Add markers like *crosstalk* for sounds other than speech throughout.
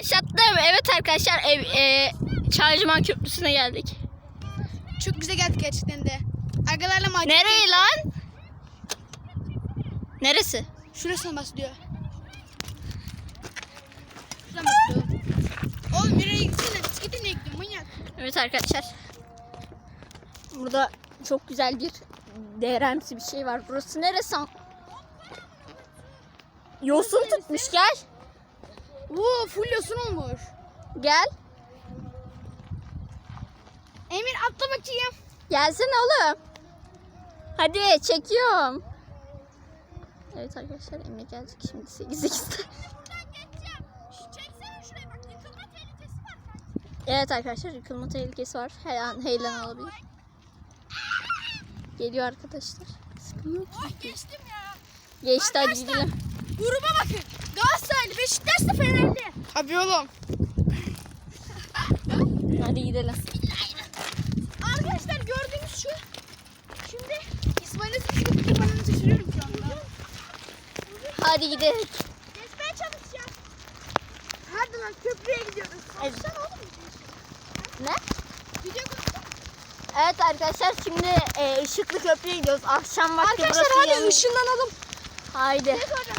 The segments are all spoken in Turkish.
Başlattım. Evet arkadaşlar ev, e, Çaycıman Köprüsü'ne geldik. Çok güzel geldik gerçekten de. Agalarla macera. Nereye lan? Neresi? Şurasından bahsediyor. Şuradan bahsediyor. Oğlum nereye gitsene? Bisiklete niye gidiyorsun manyak? Evet arkadaşlar. Burada çok güzel bir devremsi bir şey var. Burası neresi? Yosun tutmuş gel. Oo full yosun olmuş. Gel. Emir atla bakayım. Gelsene oğlum. Hadi çekiyorum. Evet arkadaşlar Emre gelecek şimdi 8'de. Evet arkadaşlar yıkılma tehlikesi var. Her an heyelan olabilir. Geliyor arkadaşlar. Sıkıntı yok. Geçtim ya. Geçti hadi gidelim. Gruba bakın. Galatasaraylı, Beşiktaşlı, Fenerli. Abi oğlum. *laughs* Hadi gidelim. Arkadaşlar gördüğünüz şu. Şimdi İsmail'e bisiklet kullananı şaşırıyorum şu anda. Hadi gidelim. Geçmeye çalışacağım. Hadi lan köprüye gidiyoruz. Evet. Konuşsana oğlum. Ne? Video konuşsana. Evet arkadaşlar şimdi e, ışıklı köprüye gidiyoruz. Akşam vakti Arkadaşlar burası hadi yanıyor. ışınlanalım. Haydi. Ne soracağım?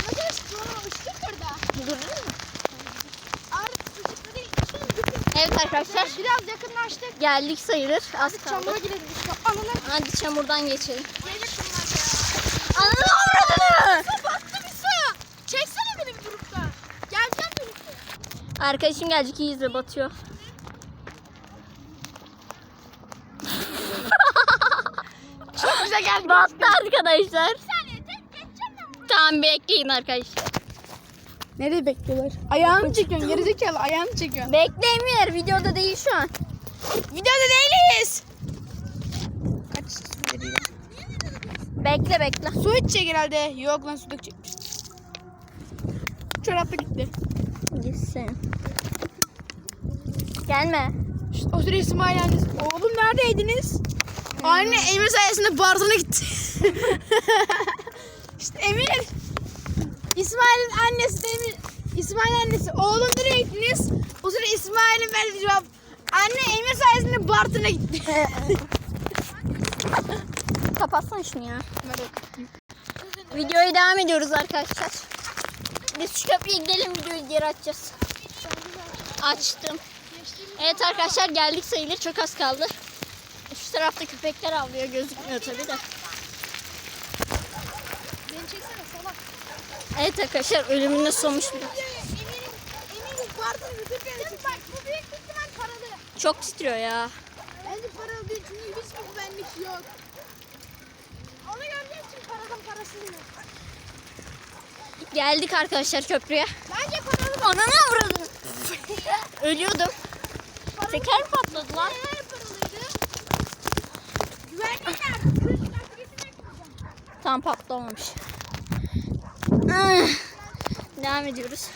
Evet arkadaşlar Biraz yakınlaştık. geldik sayılır. Az Hadi çamura kaldı. girelim. İşte ananı. Hadi çamurdan geçelim. Gelecek bunlar ya. Ananı avradını. Su battı bir su. Çeksene beni bir grupta. Geleceğim birlikte. Arkadaşım gelecek iyi izle batıyor. Çok güzel geldi. Battı arkadaşlar. Tamam bekleyin arkadaşlar. Nereye bekliyorlar? Ayağını çekiyorsun gerizekalı ayağını çekiyorsun. Beklemiyor videoda değil şu an. Videoda değiliz. Kaç? Bekle bekle. Su içecek herhalde. Yok lan su dökecekmiş. Çorapla gitti. Gitsin. Gelme. İşte o süre İsmail annesi. Oğlum neredeydiniz? Anne Emir sayesinde Bartın'a gitti. *laughs* işte Emir. İsmail'in annesi Emir. İsmail'in annesi. Oğlum nereye gittiniz? O süre İsmail'in verdiği cevap. Anne Emir sayesinde Bartın'a gitti. *laughs* Kapatsana şunu ya. Videoya devam ediyoruz arkadaşlar. Biz şu köprüye gidelim videoyu geri açacağız. Açtım. Evet arkadaşlar geldik sayılır çok az kaldı. Şu tarafta köpekler avlıyor gözükmüyor tabi de. Çeksene salak. Evet arkadaşlar ölümüne soğumuş bir. Emir'in Emir'in Bartın'ı bütün beni Bak bu büyük ihtimal paralı. Çok titriyor ya. Bence paralı değil çünkü hiçbir güvenlik yok. Onu göreceğiz için paradan parasını yok. Geldik arkadaşlar köprüye. Bence paralı. Ananı avradın. *laughs* Ölüyordum. Teker mi patladı lan? Eğer paralıydı. Güvenlik nerede? Tam patlamamış. Devam ediyoruz.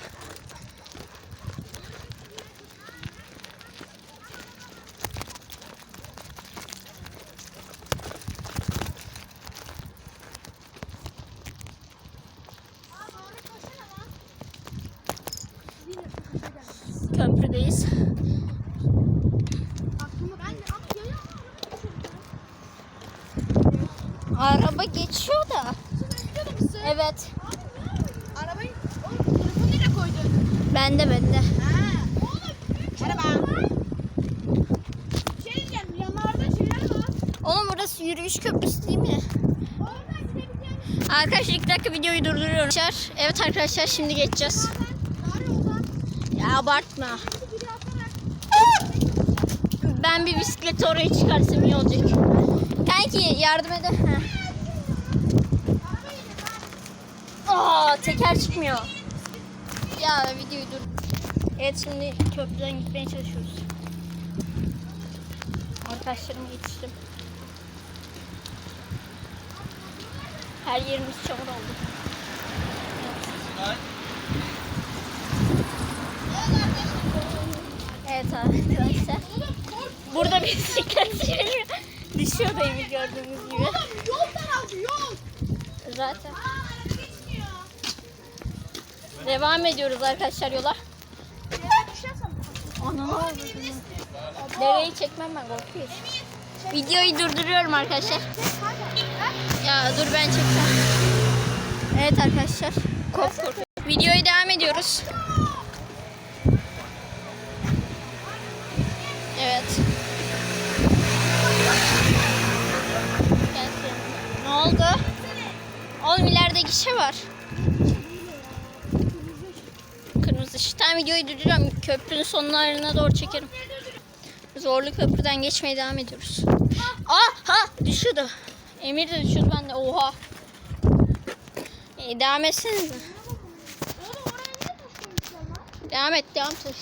Köprüdeyiz. Araba geçiyor da. Evet. Arabayı oğlum telefonu nereye koydun? Bende bende. Ha. Oğlum. Merhaba. Şey diyeceğim. Oğlum burası yürüyüş köprüsü değil mi? Arkadaşlar iki dakika videoyu durduruyorum. Arkadaşlar, Evet arkadaşlar şimdi geçeceğiz. Ya abartma. Ben bir bisikleti oraya çıkarsam iyi olacak. Kanki yardım. Heh. Aa teker çıkmıyor. Ya videoyu dur. Evet şimdi köprüden gitmeye çalışıyoruz. Arkadaşlarımı yetiştim. Her yerimiz çamur oldu. Evet arkadaşlar. Burada bisiklet sürüyor. Düşüyor Emir gördüğünüz gibi. Yol daraldı yol. Zaten. Devam ediyoruz arkadaşlar yola. Anam. Dereyi çekmem ben korkuyorum. Videoyu durduruyorum arkadaşlar. Ya dur ben çekeceğim. Evet arkadaşlar. Kork kork. Videoya devam ediyoruz. Evet. Ne oldu? Oğlum ileride gişe var. Tamam videoyu durduruyorum. Köprünün sonlarına doğru çekerim. Zorlu köprüden geçmeye devam ediyoruz. Aa ha düşüyordu. Emir de düşüyordu ben de oha. E, devam etsenize. Devam et devam et.